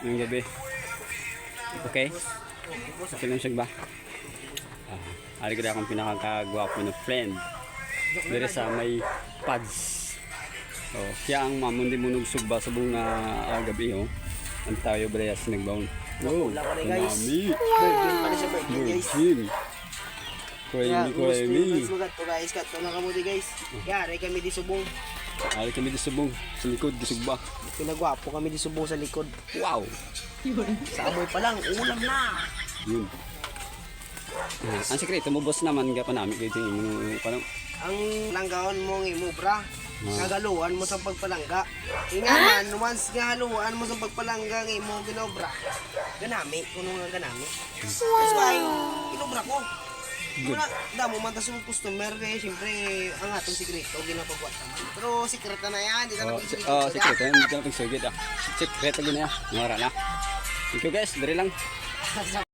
Ngayong gabi. Okay? Okay lang siya ba? Ah, ari ko na akong pinakagwapo na friend. Dere sa may pads. Oh, siya ang mamundi mo nugsugba sa buong na ah, gabi oh. Ang tayo breyas nagbaon. Oh, Wala guys. mami. Virgin virgin kuwaimi. guys, magat to guys, kat na kamo di guys. Yari kami di subong. Ari kami di subong. Sa likod, di sugba. Pinagwapo kami di subong sa likod. Wow! Sa amoy pa lang, ulam na. Yun. Ah, ang sekreto mo, boss naman ka pa namin kayo tingin mo. Parang, Ang langgaon mo ng imo bra. Ah. Kagaluan mo sa pagpalangga. Ingaman, once nga haluan mo sa pagpalangga ng imo ginobra. Ganami, kuno nga ganami. That's why, ginobra ko. Good. Wala, damo man tas yung customer kaya siyempre ang atong sikreto ginapagwat naman. Pero sikreto na yan, di na oh, si- oh, sekreto. Hindi ka natin sugit ah. Sekreto gina. Ngara na. Thank you guys. Dari lang.